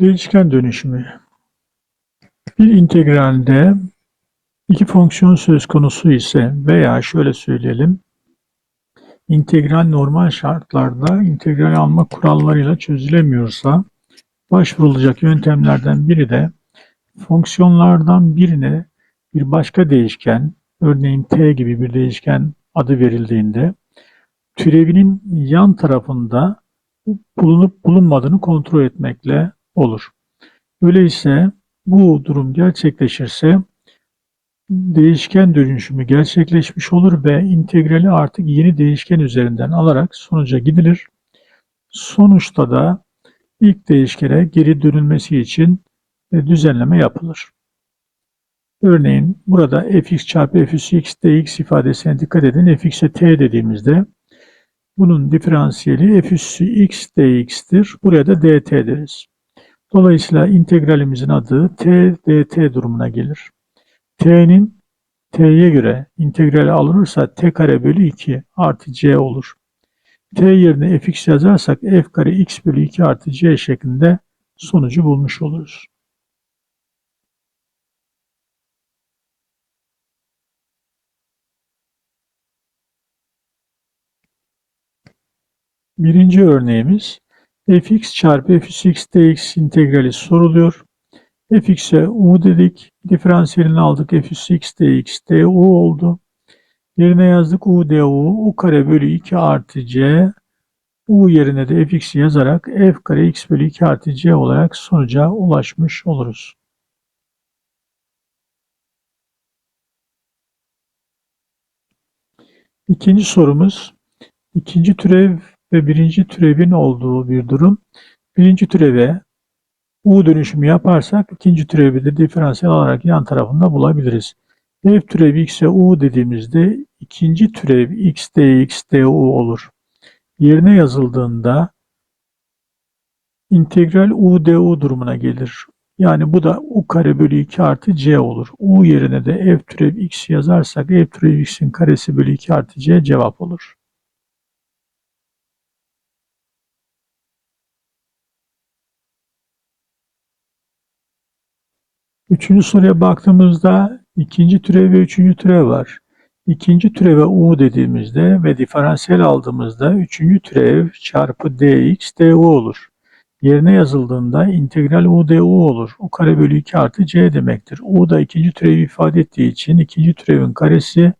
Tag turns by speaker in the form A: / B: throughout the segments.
A: Değişken dönüşümü. Bir integralde iki fonksiyon söz konusu ise veya şöyle söyleyelim. integral normal şartlarda integral alma kurallarıyla çözülemiyorsa başvurulacak yöntemlerden biri de fonksiyonlardan birine bir başka değişken, örneğin t gibi bir değişken adı verildiğinde türevinin yan tarafında bulunup bulunmadığını kontrol etmekle olur. Öyleyse bu durum gerçekleşirse değişken dönüşümü gerçekleşmiş olur ve integrali artık yeni değişken üzerinden alarak sonuca gidilir. Sonuçta da ilk değişkene geri dönülmesi için e, düzenleme yapılır. Örneğin burada fx çarpı f x dx ifadesine dikkat edin. fx'e t dediğimizde bunun diferansiyeli f üssü x dx'tir. Buraya da dt deriz. Dolayısıyla integralimizin adı t dt durumuna gelir. t'nin t'ye göre integrali alınırsa t kare bölü 2 artı c olur. t yerine fx yazarsak f kare x bölü 2 artı c şeklinde sonucu bulmuş oluruz. Birinci örneğimiz fx çarpı fx dx integrali soruluyor. fx'e u dedik. Diferansiyelini aldık. fx dx du oldu. Yerine yazdık u du. u kare bölü 2 artı c. u yerine de fx'i yazarak f kare x bölü 2 artı c olarak sonuca ulaşmış oluruz. İkinci sorumuz ikinci türev ve birinci türevin olduğu bir durum. Birinci türeve U dönüşümü yaparsak ikinci türevi de diferansiyel olarak yan tarafında bulabiliriz. F türevi x'e U dediğimizde ikinci türev x dx du olur. Yerine yazıldığında integral u du durumuna gelir. Yani bu da u kare bölü 2 artı c olur. u yerine de f türev x yazarsak f türev x'in karesi bölü 2 artı c cevap olur. Üçüncü soruya baktığımızda ikinci türev ve üçüncü türev var. İkinci türeve u dediğimizde ve diferansiyel aldığımızda üçüncü türev çarpı dx du olur. Yerine yazıldığında integral u du olur. u kare bölü 2 artı c demektir. u da ikinci türevi ifade ettiği için ikinci türevin karesi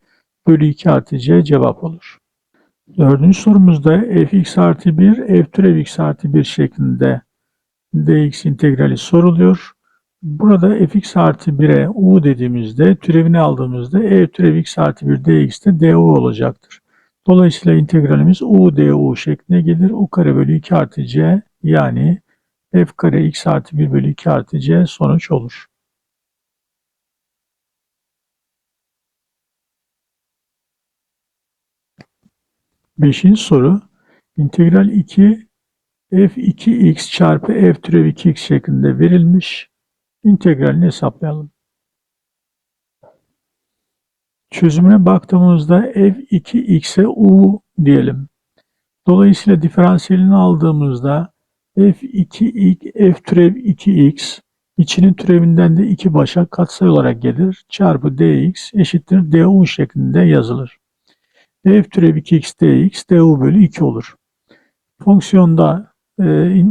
A: bölü 2 artı c cevap olur. Dördüncü sorumuzda fx artı 1, f türev x artı 1 şeklinde dx integrali soruluyor. Burada fx artı 1'e u dediğimizde türevini aldığımızda e türev x artı 1 dx de du olacaktır. Dolayısıyla integralimiz u du şeklinde gelir. u kare bölü 2 artı c yani f kare x artı 1 bölü 2 artı c sonuç olur. Beşinci soru. İntegral 2 f2x çarpı f türev 2x şeklinde verilmiş integralini hesaplayalım. Çözümüne baktığımızda f2x'e u diyelim. Dolayısıyla diferansiyelini aldığımızda f2 f türev 2x içinin türevinden de 2 başa katsayı olarak gelir. Çarpı dx eşittir du şeklinde yazılır. f türev 2x dx du bölü 2 olur. Fonksiyonda e,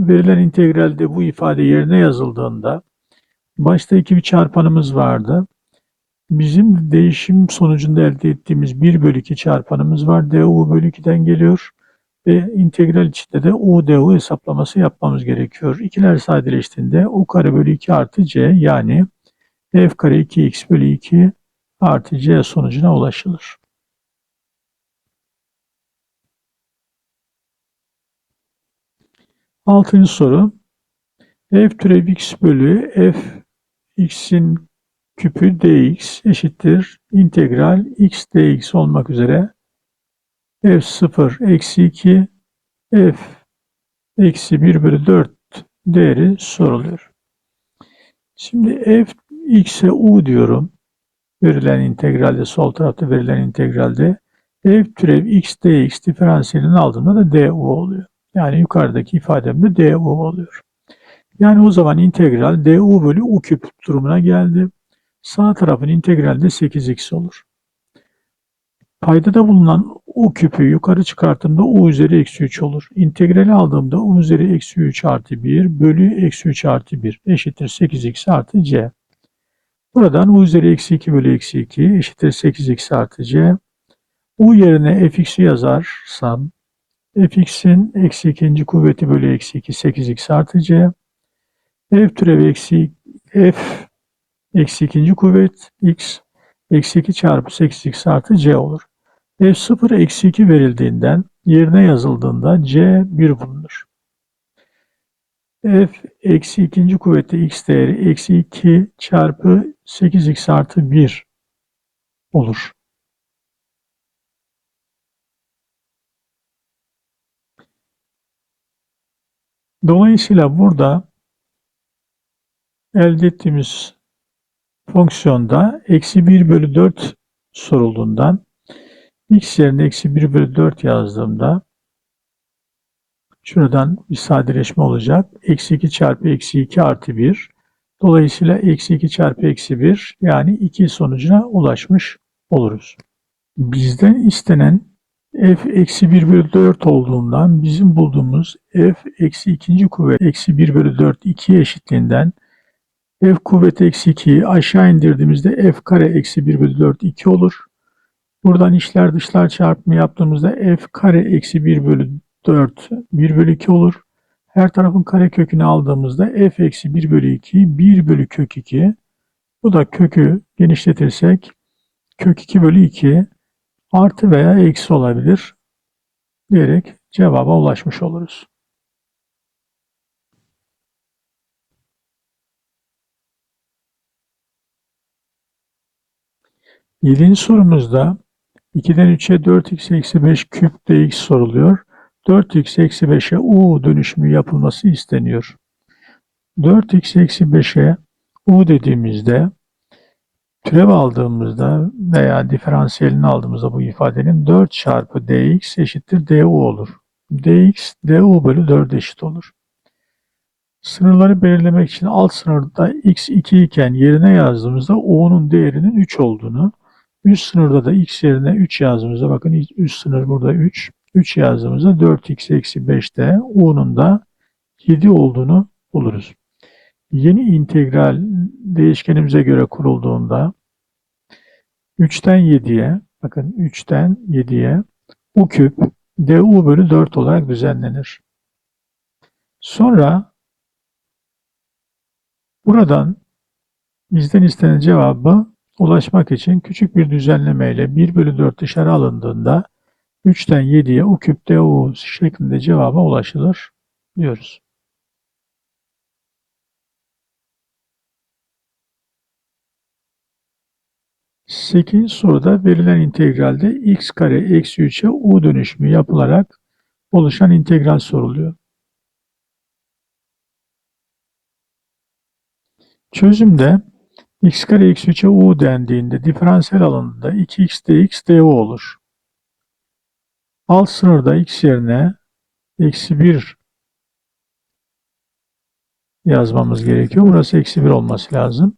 A: verilen integralde bu ifade yerine yazıldığında Başta iki bir çarpanımız vardı. Bizim değişim sonucunda elde ettiğimiz 1 bölü 2 çarpanımız var. du bölü 2'den geliyor. Ve integral içinde de u du hesaplaması yapmamız gerekiyor. İkiler sadeleştiğinde u kare bölü 2 artı c yani f kare 2x bölü 2 artı c sonucuna ulaşılır. Altıncı soru. f türev x bölü f x'in küpü dx eşittir integral x dx olmak üzere f0 eksi 2 f eksi 1 bölü 4 değeri soruluyor. Şimdi f x'e u diyorum. Verilen integralde sol tarafta verilen integralde f türev x dx diferansiyelini aldığımda da du oluyor. Yani yukarıdaki ifademde du oluyor. Yani o zaman integral du bölü u küp durumuna geldi. Sağ tarafın integrali de 8x olur. Paydada bulunan u küpü yukarı çıkarttığımda u üzeri eksi 3 olur. İntegrali aldığımda u üzeri eksi 3 artı 1 bölü eksi 3 artı 1 eşittir 8x artı c. Buradan u üzeri eksi 2 bölü eksi 2 eşittir 8x artı c. u yerine fx'i yazarsam fx'in eksi ikinci kuvveti bölü eksi 2 8x artı c. f türevi eksi f eksi ikinci kuvvet x eksi 2 çarpı 8x artı c olur. f0 eksi 2 verildiğinden yerine yazıldığında c 1 bulunur. f eksi ikinci kuvveti x değeri eksi 2 çarpı 8x artı 1 olur. Dolayısıyla burada elde ettiğimiz fonksiyonda eksi 1 bölü 4 sorulduğundan x yerine eksi 1 bölü 4 yazdığımda şuradan bir sadeleşme olacak. Eksi 2 çarpı eksi 2 artı 1. Dolayısıyla eksi 2 çarpı eksi 1 yani 2 sonucuna ulaşmış oluruz. Bizden istenen f eksi 1 bölü 4 olduğundan bizim bulduğumuz f eksi ikinci kuvvet eksi 1 bölü 4 2 eşitliğinden f kuvveti eksi 2'yi aşağı indirdiğimizde f kare eksi 1 bölü 4 2 olur. Buradan içler dışlar çarpımı yaptığımızda f kare eksi 1 bölü 4 1 bölü 2 olur. Her tarafın kare kökünü aldığımızda f eksi 1 bölü 2 1 bölü kök 2. Bu da kökü genişletirsek kök 2 bölü 2 artı veya eksi olabilir diyerek cevaba ulaşmış oluruz. Yedinci sorumuzda 2'den 3'e 4x eksi 5 küp dx soruluyor. 4x eksi 5'e u dönüşümü yapılması isteniyor. 4x eksi 5'e u dediğimizde türev aldığımızda veya diferansiyelini aldığımızda bu ifadenin 4 çarpı dx eşittir du olur. dx du bölü 4 eşit olur. Sınırları belirlemek için alt sınırda x 2 iken yerine yazdığımızda u'nun değerinin 3 olduğunu, üst sınırda da x yerine 3 yazdığımızda bakın üst sınır burada 3. 3 yazdığımızda 4x eksi 5'te u'nun da 7 olduğunu buluruz. Yeni integral değişkenimize göre kurulduğunda 3'ten 7'ye bakın 3'ten 7'ye u küp du bölü 4 olarak düzenlenir. Sonra buradan bizden istenen cevabı ulaşmak için küçük bir düzenlemeyle 1 bölü 4 dışarı alındığında 3'ten 7'ye u küp du şeklinde cevaba ulaşılır diyoruz. 8. soruda verilen integralde x kare eksi 3'e u dönüşümü yapılarak oluşan integral soruluyor. Çözümde x kare eksi 3'e u dendiğinde diferansiyel alanında 2x dx du olur. Alt sınırda x yerine eksi 1 yazmamız gerekiyor. Burası eksi 1 olması lazım.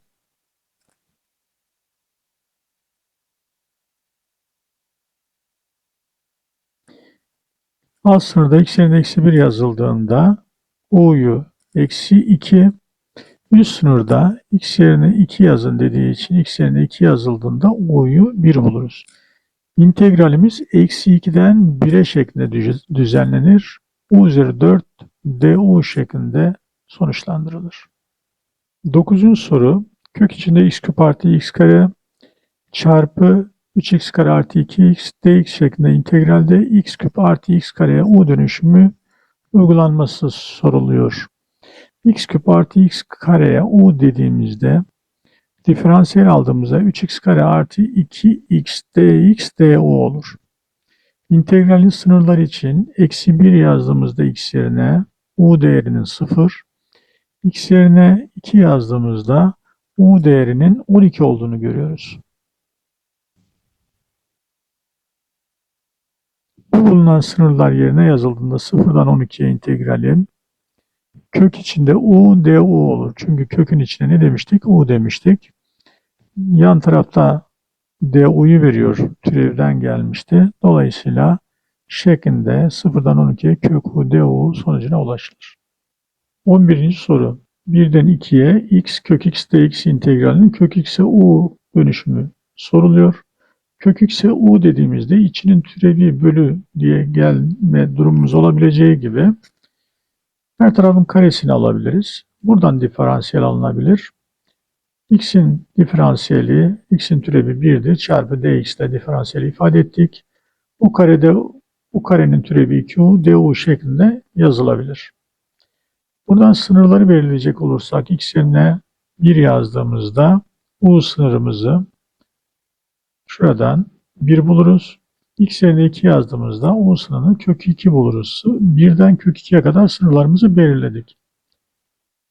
A: Alt sınırda x yerine eksi 1 yazıldığında u'yu eksi 2 üst sınırda x yerine 2 yazın dediği için x yerine 2 yazıldığında u'yu 1 buluruz. İntegralimiz eksi 2'den 1'e şeklinde düzenlenir. u üzeri 4 du şeklinde sonuçlandırılır. Dokuzuncu soru kök içinde x küp artı x kare çarpı 3x kare artı 2x dx şeklinde integralde x küp artı x kareye u dönüşümü uygulanması soruluyor. X küp artı x kareye u dediğimizde diferansiyel aldığımızda 3x kare artı 2x dx du olur. İntegralin sınırlar için eksi 1 yazdığımızda x yerine u değerinin 0, x yerine 2 yazdığımızda u değerinin 12 olduğunu görüyoruz. Bu bulunan sınırlar yerine yazıldığında 0'dan 12'ye integralin Kök içinde u, du olur. Çünkü kökün içine ne demiştik? u demiştik. Yan tarafta du'yu veriyor. Türevden gelmişti. Dolayısıyla şeklinde sıfırdan 12'ye kök u, du sonucuna ulaşılır. 11. soru. 1'den 2'ye x kök x dx integralinin kök x'e u dönüşümü soruluyor. Kök x'e u dediğimizde içinin türevi bölü diye gelme durumumuz olabileceği gibi her tarafın karesini alabiliriz. Buradan diferansiyel alınabilir. x'in diferansiyeli, x'in türevi 1'dir. Çarpı dx ile diferansiyeli ifade ettik. Bu karede bu karenin türevi 2u, du şeklinde yazılabilir. Buradan sınırları belirleyecek olursak x yerine 1 yazdığımızda u sınırımızı şuradan 1 buluruz. X yerine 2 yazdığımızda u sınırını kök 2 buluruz. Birden kök 2'ye kadar sınırlarımızı belirledik.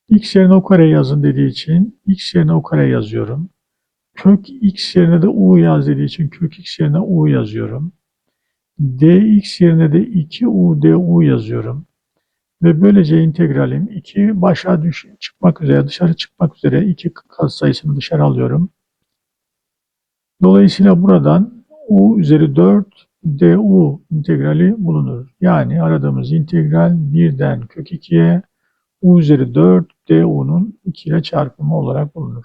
A: x yerine o kare yazın dediği için x yerine o kare yazıyorum. Kök x yerine de u yaz dediği için kök x yerine u yazıyorum. dx yerine de 2u du yazıyorum. Ve böylece integralim 2 başa düş çıkmak üzere, dışarı çıkmak üzere 2 sayısını dışarı alıyorum. Dolayısıyla buradan u üzeri 4 du integrali bulunur. Yani aradığımız integral 1'den kök 2'ye u üzeri 4 du'nun 2 ile çarpımı olarak bulunur.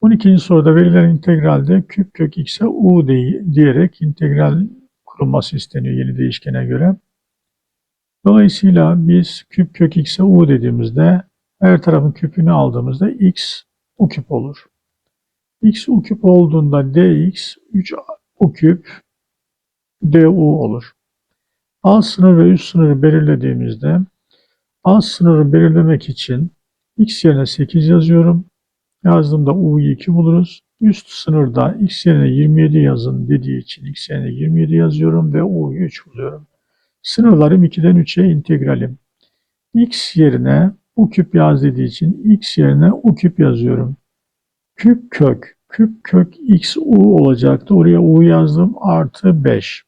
A: 12. soruda verilen integralde küp kök x'e u diyerek integral kurulması isteniyor yeni değişkene göre. Dolayısıyla biz küp kök x'e u dediğimizde her tarafın küpünü aldığımızda x u küp olur. X u küp olduğunda dx 3 u küp du olur. Alt sınır ve üst sınırı belirlediğimizde alt sınırı belirlemek için x yerine 8 yazıyorum. Yazdığımda u'yu 2 buluruz. Üst sınırda x yerine 27 yazın dediği için x yerine 27 yazıyorum ve u'yu 3 buluyorum. Sınırlarım 2'den 3'e integralim. x yerine u küp yaz dediği için x yerine u küp yazıyorum. Küp kök, küp kök x u olacaktı. Oraya u yazdım artı 5.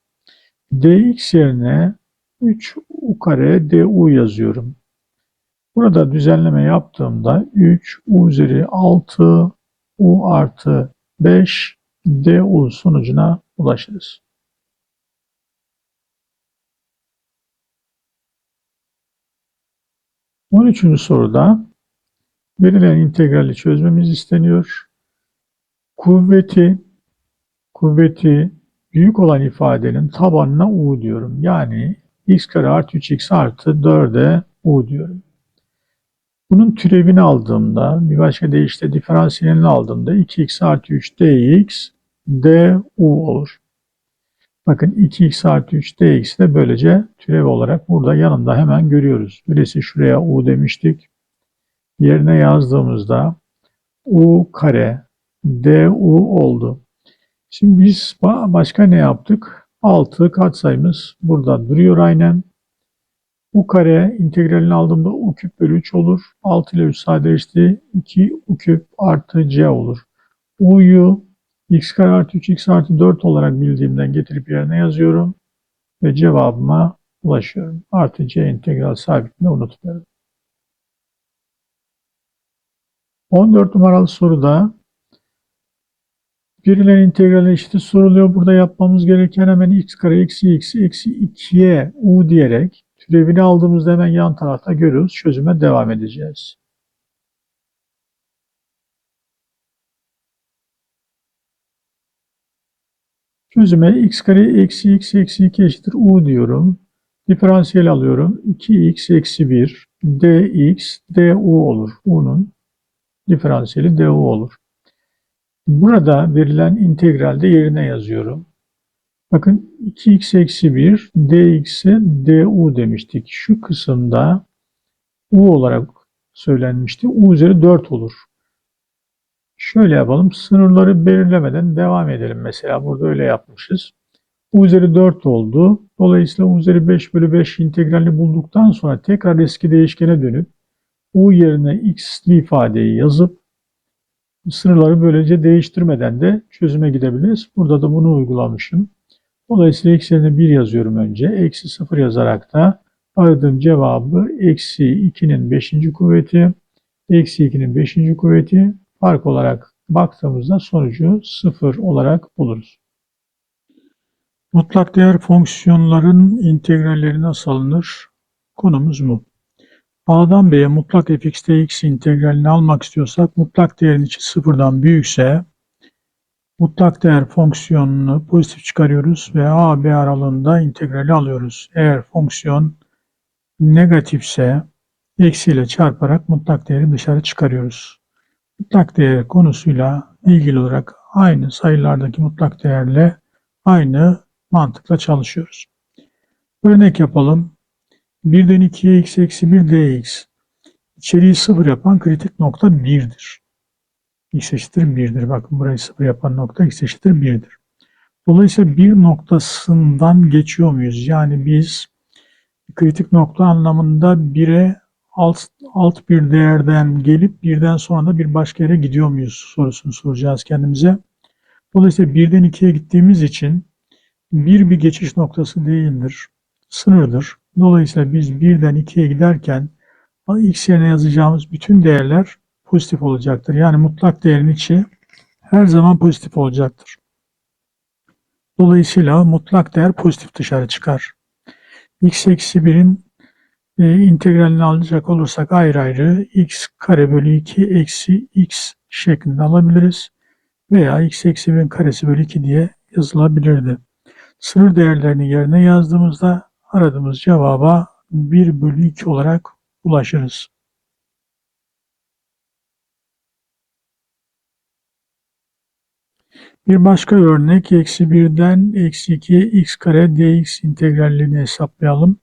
A: dx yerine 3 u kare du yazıyorum. Burada düzenleme yaptığımda 3 u üzeri 6 u artı 5 du sonucuna ulaşırız. 13. soruda verilen integrali çözmemiz isteniyor. Kuvveti kuvveti büyük olan ifadenin tabanına u diyorum. Yani x kare artı 3x artı 4'e u diyorum. Bunun türevini aldığımda, bir başka deyişle diferansiyelini aldığımda 2x artı 3 dx du olur. Bakın 2x artı 3 dx de böylece türev olarak burada yanında hemen görüyoruz. Öyleyse şuraya u demiştik. Yerine yazdığımızda u kare du oldu. Şimdi biz başka ne yaptık? 6 katsayımız burada duruyor aynen. u kare integralini aldığımda u küp bölü 3 olur. 6 ile 3 sadeleşti. 2 u küp artı c olur. u'yu x kare artı 3x artı 4 olarak bildiğimden getirip yerine yazıyorum ve cevabıma ulaşıyorum. Artı c integral sabitini unutmuyorum. 14 numaralı soruda verilen integralin eşiti soruluyor. Burada yapmamız gereken hemen x kare eksi x eksi 2'ye u diyerek türevini aldığımızda hemen yan tarafta görüyoruz. Çözüme devam edeceğiz. Çözüme x kare eksi x eksi 2 eşittir u diyorum. Diferansiyel alıyorum. 2x eksi 1 dx du olur. u'nun diferansiyeli du olur. Burada verilen integralde yerine yazıyorum. Bakın 2x eksi 1 dx'e du demiştik. Şu kısımda u olarak söylenmişti. u üzeri 4 olur. Şöyle yapalım. Sınırları belirlemeden devam edelim. Mesela burada öyle yapmışız. U üzeri 4 oldu. Dolayısıyla U üzeri 5 bölü 5 integralini bulduktan sonra tekrar eski değişkene dönüp U yerine x'li ifadeyi yazıp sınırları böylece değiştirmeden de çözüme gidebiliriz. Burada da bunu uygulamışım. Dolayısıyla x yerine 1 yazıyorum önce. Eksi 0 yazarak da aradığım cevabı eksi 2'nin 5. kuvveti, eksi 2'nin 5. kuvveti fark olarak baktığımızda sonucu 0 olarak buluruz. Mutlak değer fonksiyonların integralleri nasıl alınır? Konumuz bu. A'dan B'ye mutlak fx dx integralini almak istiyorsak mutlak değerin içi sıfırdan büyükse mutlak değer fonksiyonunu pozitif çıkarıyoruz ve A, B aralığında integrali alıyoruz. Eğer fonksiyon negatifse eksiyle çarparak mutlak değeri dışarı çıkarıyoruz. Mutlak değer konusuyla ilgili olarak aynı sayılardaki mutlak değerle aynı mantıkla çalışıyoruz. Örnek yapalım. 1'den 2'ye x eksi 1 dx. İçeriği 0 yapan kritik nokta 1'dir. x eşittir 1'dir. Bakın burayı 0 yapan nokta x eşittir 1'dir. Dolayısıyla bir noktasından geçiyor muyuz? Yani biz kritik nokta anlamında 1'e alt, alt bir değerden gelip birden sonra da bir başka yere gidiyor muyuz sorusunu soracağız kendimize. Dolayısıyla 1'den 2'ye gittiğimiz için bir bir geçiş noktası değildir, sınırdır. Dolayısıyla biz 1'den 2'ye giderken x yerine yazacağımız bütün değerler pozitif olacaktır. Yani mutlak değerin içi her zaman pozitif olacaktır. Dolayısıyla mutlak değer pozitif dışarı çıkar. x eksi 1'in e, integralini alacak olursak ayrı ayrı x kare bölü 2 eksi x şeklinde alabiliriz. Veya x eksi 1'in karesi bölü 2 diye yazılabilirdi. Sınır değerlerini yerine yazdığımızda aradığımız cevaba 1 bölü 2 olarak ulaşırız. Bir başka örnek eksi 1'den eksi 2'ye x kare dx integralini hesaplayalım.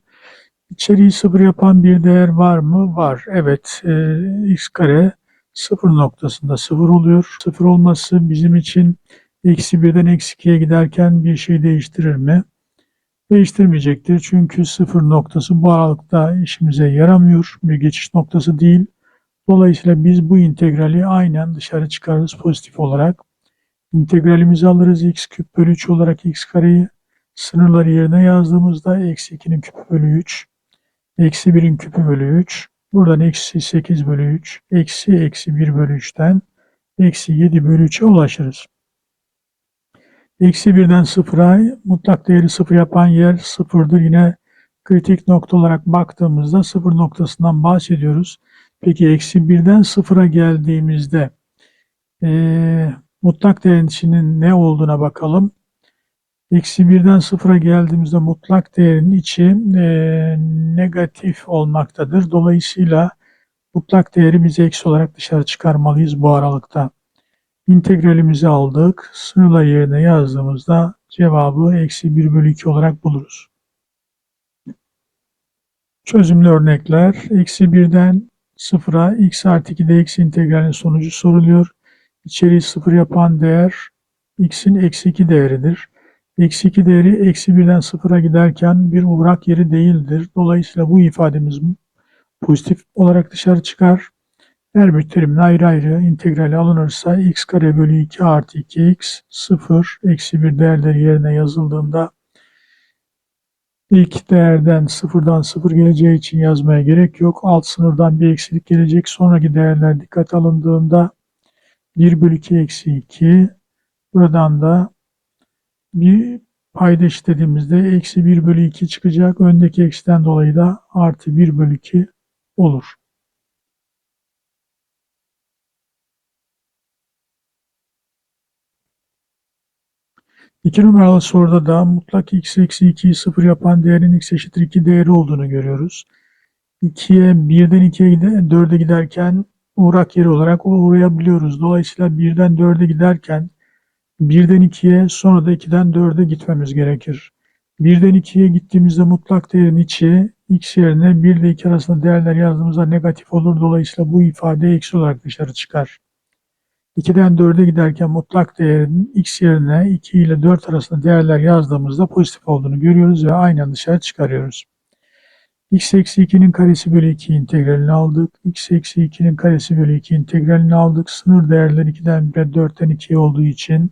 A: İçeriği sıfır yapan bir değer var mı? Var. Evet. E, x kare sıfır noktasında sıfır oluyor. Sıfır olması bizim için eksi birden eksi 2'ye giderken bir şey değiştirir mi? Değiştirmeyecektir. Çünkü sıfır noktası bu aralıkta işimize yaramıyor. Bir geçiş noktası değil. Dolayısıyla biz bu integrali aynen dışarı çıkarırız pozitif olarak. İntegralimizi alırız x küp bölü 3 olarak x kareyi sınırları yerine yazdığımızda eksi 2'nin küpü bölü 3 Eksi 1'in küpü bölü 3. Buradan eksi 8 bölü 3. Eksi eksi 1 bölü 3'ten eksi 7 bölü 3'e ulaşırız. Eksi 1'den 0'a mutlak değeri 0 yapan yer 0'dır. Yine kritik nokta olarak baktığımızda 0 noktasından bahsediyoruz. Peki eksi 1'den 0'a geldiğimizde e, mutlak değerin ne olduğuna bakalım. Eksi birden sıfıra geldiğimizde mutlak değerin içi e, negatif olmaktadır. Dolayısıyla mutlak değerimizi eksi olarak dışarı çıkarmalıyız bu aralıkta. İntegralimizi aldık. Sınırla yerine yazdığımızda cevabı eksi 1 bölü 2 olarak buluruz. Çözümlü örnekler. Eksi 1'den 0'a x artı 2 dx integralinin sonucu soruluyor. İçeriği 0 yapan değer x'in eksi 2 değeridir. Eksi 2 değeri eksi 1'den 0'a giderken bir uğrak yeri değildir. Dolayısıyla bu ifademiz pozitif olarak dışarı çıkar. Her bir terimin ayrı ayrı integrali alınırsa x kare bölü 2 artı 2x 0 eksi 1 değerleri yerine yazıldığında ilk değerden sıfırdan sıfır geleceği için yazmaya gerek yok. Alt sınırdan bir eksilik gelecek. Sonraki değerler dikkat alındığında 1 bölü 2 eksi 2 buradan da bir payda işlediğimizde eksi 1 bölü 2 çıkacak. Öndeki eksiden dolayı da artı 1 bölü 2 olur. İki numaralı soruda da mutlak x eksi 2'yi 0 yapan değerin x eşittir 2 değeri olduğunu görüyoruz. 2'ye 1'den 2'ye 4'e giderken uğrak yeri olarak uğrayabiliyoruz. Dolayısıyla 1'den 4'e giderken 1'den 2'ye sonra da 2'den 4'e gitmemiz gerekir. 1'den 2'ye gittiğimizde mutlak değerin içi x yerine 1 ile 2 arasında değerler yazdığımızda negatif olur. Dolayısıyla bu ifade eksi olarak dışarı çıkar. 2'den 4'e giderken mutlak değerin x yerine 2 ile 4 arasında değerler yazdığımızda pozitif olduğunu görüyoruz ve aynen dışarı çıkarıyoruz. x eksi 2'nin karesi bölü 2 integralini aldık. x eksi 2'nin karesi bölü 2 integralini aldık. Sınır değerler 2'den 1'e 4'ten 2'ye olduğu için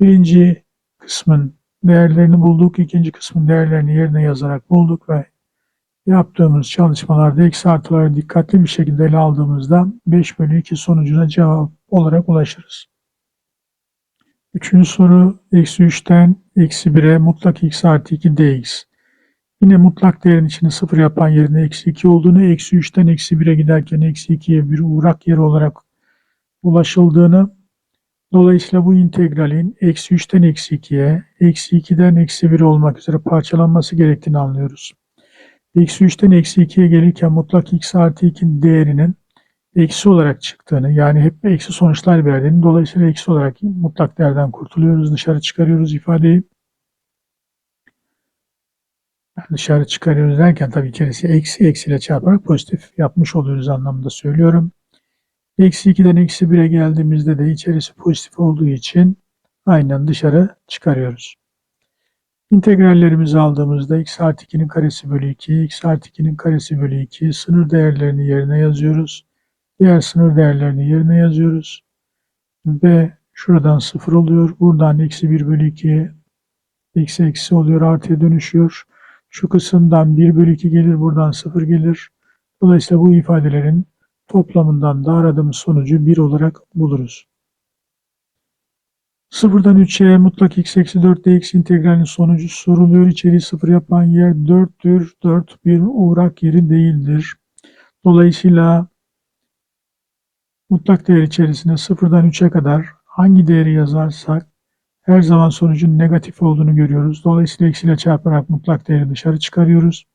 A: Birinci kısmın değerlerini bulduk. ikinci kısmın değerlerini yerine yazarak bulduk ve yaptığımız çalışmalarda eksi artıları dikkatli bir şekilde ele aldığımızda 5 bölü 2 sonucuna cevap olarak ulaşırız. Üçüncü soru eksi 3'ten eksi 1'e mutlak x artı 2 dx. Yine mutlak değerin içini sıfır yapan yerine eksi 2 olduğunu, eksi 3'ten eksi 1'e giderken eksi 2'ye bir uğrak yeri olarak ulaşıldığını, dolayısıyla bu integralin eksi 3'ten eksi 2'ye, eksi 2'den eksi 1 olmak üzere parçalanması gerektiğini anlıyoruz. Eksi 3'ten eksi 2'ye gelirken mutlak x artı 2 değerinin eksi olarak çıktığını yani hep eksi sonuçlar verdiğini dolayısıyla eksi olarak mutlak değerden kurtuluyoruz dışarı çıkarıyoruz ifadeyi. Yani dışarı çıkarıyoruz derken tabii içerisi eksi eksiyle çarparak pozitif yapmış oluyoruz anlamında söylüyorum. Eksi 2'den eksi 1'e geldiğimizde de içerisi pozitif olduğu için aynen dışarı çıkarıyoruz. İntegrallerimizi aldığımızda x artı 2'nin karesi bölü 2, x artı 2'nin karesi bölü 2 sınır değerlerini yerine yazıyoruz. Diğer sınır değerlerini yerine yazıyoruz. Ve şuradan 0 oluyor. Buradan eksi 1 bölü 2 eksi eksi oluyor. Artıya dönüşüyor. Şu kısımdan 1 bölü 2 gelir. Buradan 0 gelir. Dolayısıyla bu ifadelerin toplamından da aradığımız sonucu 1 olarak buluruz. Sıfırdan 3'e mutlak x eksi 4 dx integralinin sonucu soruluyor. İçeriği sıfır yapan yer 4'tür. 4 bir uğrak yeri değildir. Dolayısıyla mutlak değer içerisinde sıfırdan 3'e kadar hangi değeri yazarsak her zaman sonucun negatif olduğunu görüyoruz. Dolayısıyla eksiyle çarparak mutlak değeri dışarı çıkarıyoruz.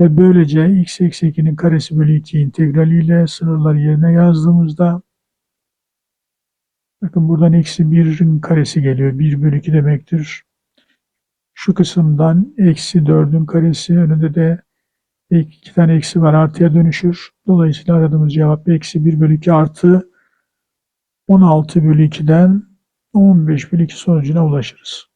A: Ve böylece x eksi 2'nin karesi bölü 2 integraliyle sınırları yerine yazdığımızda bakın buradan eksi 1'in karesi geliyor. 1 bölü 2 demektir. Şu kısımdan eksi 4'ün karesi önünde de iki tane eksi var artıya dönüşür. Dolayısıyla aradığımız cevap eksi 1 bölü 2 artı 16 bölü 2'den 15 bölü 2 sonucuna ulaşırız.